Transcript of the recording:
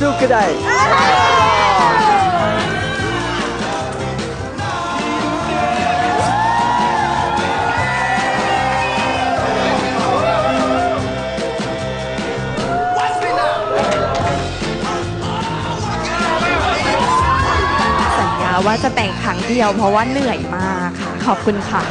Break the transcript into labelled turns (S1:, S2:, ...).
S1: ดูก็ได้
S2: สัญญาว่าจะแต่งครั้งเดียวเพราะว่าเหนื่อยมากค่ะ ขอบคุณค่ะ